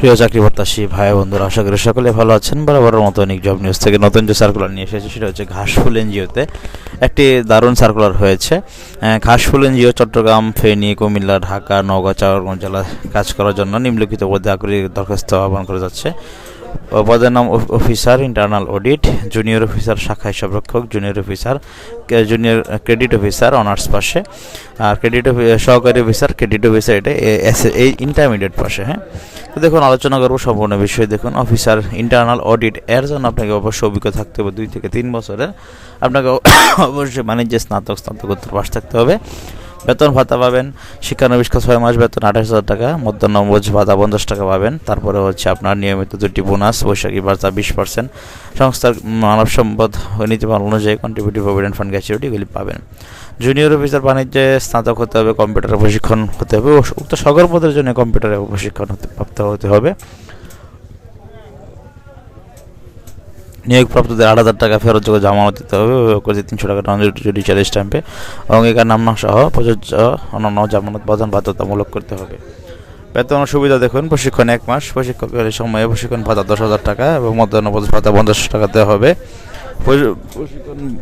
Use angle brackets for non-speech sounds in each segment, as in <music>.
প্রিয় চাকরি প্রত্যাশী ভাই বন্ধুরা আশা করি সকলে ভালো আছেন। বরাবরের মতো অনেক জব নিউজ থেকে নতুন যে সার্কুলার নিয়ে এসেছে, সেটা হচ্ছে ঘাসফুল এনজিওতে একটি দারুণ সার্কুলার হয়েছে। ঘাসফুল এনজিও চট্টগ্রাম, ফেনী, কুমিল্লা, ঢাকা, নওগাঁ, চারগঞ্জ জেলায় কাজ করার জন্য নিম্নলিখিত পদে আগ্রহী দরখাস্ত আহ্বান করা যাচ্ছে। পদের নাম off- officer internal audit junior officer শাখা হিসাবরক্ষক junior officer junior credit officer honours পাশে। আর ক্রেডিট সহকারী অফিসার ক্রেডিট অফিসার এটা এই ইন্টারমিডিয়েট পাশে হ্যাঁ? তো দেখুন, আলোচনা করব সম্পূর্ণ বিষয়ে। দেখুন অফিসার ইন্টারনাল অডিট এর জন্য আপনাকে অবশ্যই অভিজ্ঞতা থাকতে হবে দুই থেকে তিন বছরের। আপনাকে অবশ্যই <coughs> বাণিজ্যে স্নাতক, স্নাতকোত্তর পাশ থাকতে হবে। বেতন ভাতা পাবেন শিক্ষানবিষ্কার ছয় মাস বেতন আঠাশ হাজার টাকা মধ্যাহ্ন বোঝ ভাতা পঞ্চাশ টাকা পাবেন। তারপরে হচ্ছে আপনার নিয়মিত দুটি বোনাস বৈশাখী ভাতা বিশ পার্সেন্ট সংস্থার মানব সম্পদ নীতিমালা অনুযায়ী কন্ট্রিবিউটিভ প্রভিডেন্ট ফান্ড গ্যাচুরিটি এগুলি পাবেন। জুনিয়র অফিসার বাণিজ্যে স্নাতক হতে হবে কম্পিউটারের প্রশিক্ষণ হতে হবে। উক্ত সকল পদের জন্য কম্পিউটারে প্রশিক্ষণ হতে প্রাপ্ত হতে হবে। নিয়োগপ্রাপ্তদের আট হাজার টাকা ফেরত যোগ্য জামানত দিতে হবে। করে তিনশো টাকা জুডিশিয়াল স্ট্যাম্পে অঙ্গীকার নাম সহ প্রযোজ্য অন্যান্য জামানত প্রদান বাধ্যতামূলক করতে হবে। বেতন সুবিধা দেখুন, প্রশিক্ষণ এক মাস। প্রশিক্ষকের সময়ে প্রশিক্ষণ ভাতা দশ হাজার টাকা এবং মধ্যাহ্ন ভাতা পঞ্চাশ টাকা দেওয়া হবে। প্রশি- প্রশিক্ষণ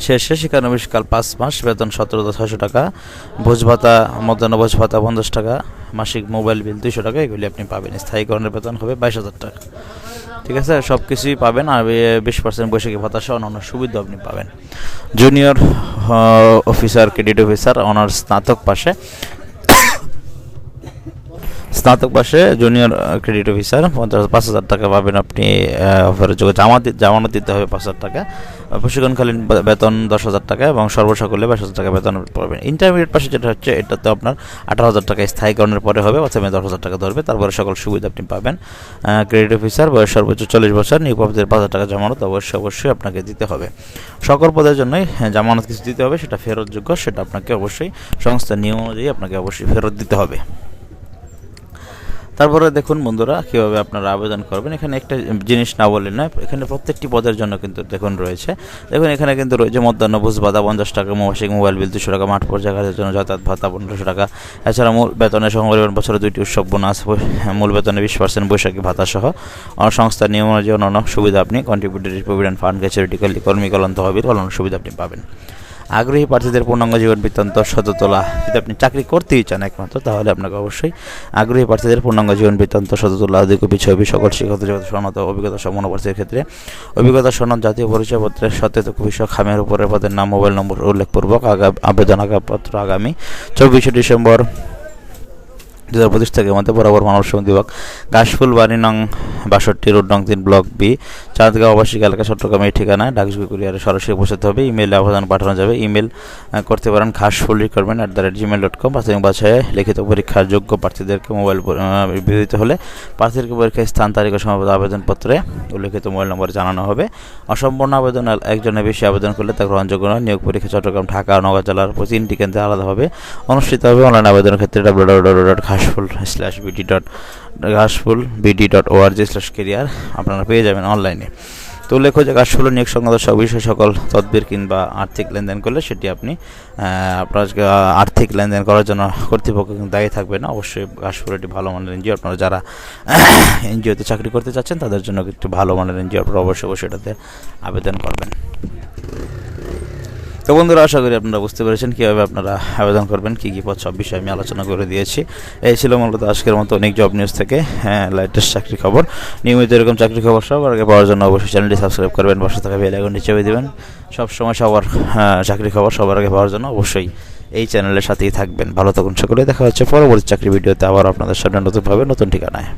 শেষে শিক্ষানবিষ্কাল পাঁচ মাস। বেতন সতেরো ছয়শো টাকা। ভোজ ভাতা, মধ্যাহ্ন ভোজ ভাতা পঞ্চাশ টাকা। মাসিক মোবাইল বিল দুইশো টাকা। এগুলি আপনি পাবেন। স্থায়ীকরণের বেতন হবে বাইশ হাজার টাকা। ঠিক আছে? সব কিছুই পাবেন আর বিশ পার্সেন্ট বৈশাখী ভাতা সহ অন্যান্য সুবিধা আপনি পাবেন। Junior officer credit officer honours স্নাতক পাশে স্নাতক পাশে জুনিয়র ক্রেডিট অফিসার পঞ্চাশ, পাঁচ হাজার টাকা পাবেন আপনি অফারের যোগে জামা জামানত দিতে হবে পাঁচ হাজার টাকা। প্রশিক্ষণকালীন বেতন দশ হাজার টাকা এবং সর্বসকলে বাইশ হাজার টাকা বেতন পাবেন। ইন্টারমিডিয়েট পাশে যেটা হচ্ছে এটাতে আপনার আঠারো হাজার টাকা স্থায়ীকরণের পরে হবে প্রথমে দশ হাজার টাকা ধরবে তারপরে সকল সুবিধা আপনি পাবেন। ক্রেডিট অফিসার বয়স সর্বোচ্চ চল্লিশ বছর নিয়োগপ্রাপ্তির পাঁচ হাজার টাকা জামানত অবশ্যই অবশ্যই আপনাকে দিতে হবে। সকল পদের জন্যই হ্যাঁ, জামানত কিছু দিতে হবে সেটা ফেরতযোগ্য সেটা আপনাকে অবশ্যই সংস্থার নিয়ম অনুযায়ী আপনাকে অবশ্যই ফেরত দিতে হবে। তারপরে দেখুন বন্ধুরা, কীভাবে আপনারা আবেদন করবেন। এখানে একটা জিনিস না বলে না এখানে প্রত্যেকটি পদের জন্য কিন্তু দেখুন রয়েছে। দেখুন, এখানে কিন্তু রয়েছে মধ্যাহ্ন ভোজ ভাতা পঞ্চাশ টাকা মাসিক মোবাইল বিল দুশো টাকা, মাঠ পর্যায়ে কাজের জন্য যাতায়াত ভাতা পনেরোশো টাকা। এছাড়া মূল বেতনের সংপরিমাণ বছরে দুইটি উৎসব, বোনাস মূল বেতনে বিশ পার্সেন্ট বৈশাখী ভাতা সহ অন্য সংস্থার নিয়ম অনুযায়ী অন্যান্য সুবিধা আপনি কন্ট্রিবিউটরি প্রভিডেন্ট ফান্ড গ্যাচুরিটি কর্মী কলন তহবিল অন্যান্য সুবিধা আপনি পাবেন। আগ্রহী প্রার্থীদের পূর্ণাঙ্গ জীবন বৃত্তান্ত শত তোলা যদি আপনি চাকরি করতেই চান একমাত্র, তাহলে আপনাকে অবশ্যই আগ্রহী প্রার্থীদের পূর্ণাঙ্গ জীবন বৃত্তান্ত শত তোলা অধিক ছবি, সকল শিক্ষক সনদ অভিজ্ঞতা সম্পন্ন প্রার্থীর ক্ষেত্রে। অভিজ্ঞতা সনদ, জাতীয় পরিচয়পত্রের সত্যত সহ খামের উপরে পদের নাম, মোবাইল নম্বর উল্লেখপূর্বক আবেদন আগাপত্র আগামী চব্বিশে ডিসেম্বর দু পঁচিশ থেকে মধ্যে বরাবর মানব সমিতি বিভাগ, কাশফুল, বাড়ি নং বাষট্টি, রোড নং তিন, ব্লক বি। চাঁদগাঁও আবাসিক এলাকা, চট্টগ্রাম এই ঠিকানায় ডাকযোগে কুরিয়ারে সরাসরি পৌঁছাতে হবে। ইমেলে আবেদন পাঠানো যাবে। ইমেল করতে পারেন Ghashful requirement at the rate gmail dot com প্রাথমিক বাছাই লিখিত পরীক্ষার যোগ্য প্রার্থীদেরকে মোবাইল বিহিত হলে প্রার্থীদেরকে পরীক্ষায় স্থান, তারিখ ও সমাবেত আবেদনপত্রে উল্লেখিত মোবাইল নম্বরে জানানো হবে। অসম্পূর্ণ আবেদন একজনের বেশি আবেদন করলে তা গ্রহণযোগ্য নয়। নিয়োগ পরীক্ষা চট্টগ্রাম, ঢাকা নগর জেলার তিনটি কেন্দ্রে আলাদাভাবে অনুষ্ঠিত হবে। অনলাইন আবেদনের ক্ষেত্রে W dot Ghashful slash BD dot Ghashful BD dot ORG slash career আপনারা পেয়ে যাবেন অনলাইনে তো উল্লেখ্য যে ঘাসফুল নিয়োগ সংক্রান্ত সব বিষয়ে সকল তদবির কিংবা আর্থিক লেনদেন করলে সেটি আপনি আপনার আর্থিক লেনদেন করার জন্য কর্তৃপক্ষ দায়ী থাকবে না। অবশ্যই ঘাসফুল একটি ভালো মানের এনজিও আপনারা যারা <coughs> এনজিওতে চাকরি করতে চাচ্ছেন তাদের জন্য একটি ভালো মানের এনজিও আপনারা অবশ্যই অবশ্যই এটাতে আবেদন করবেন। তো বন্ধুরা আশা করি আপনারা বুঝতে পেরেছেন কীভাবে আপনারা আবেদন করবেন কী কী পদ সব বিষয়ে আমি আলোচনা করে দিয়েছি। এই ছিল মূলত আজকের মতো অনেক জব নিউজ থেকে হ্যাঁ লেটেস্ট চাকরি খবর। নিয়মিত এরকম চাকরি খবর সবার আগে পাওয়ার জন্য অবশ্যই চ্যানেলটি সাবস্ক্রাইব করবেন পাশে থাকা বেল আইকনটি চেপে দেবেন। সবসময় সবার হ্যাঁ, চাকরি খবর সবার আগে পাওয়ার জন্য অবশ্যই এই চ্যানেলের সাথেই থাকবেন। ভালো থাকুন সকলে দেখা হচ্ছে পরবর্তী চাকরি ভিডিওতে আবার আপনাদের সামনে নতুনভাবে নতুন ঠিকানায়।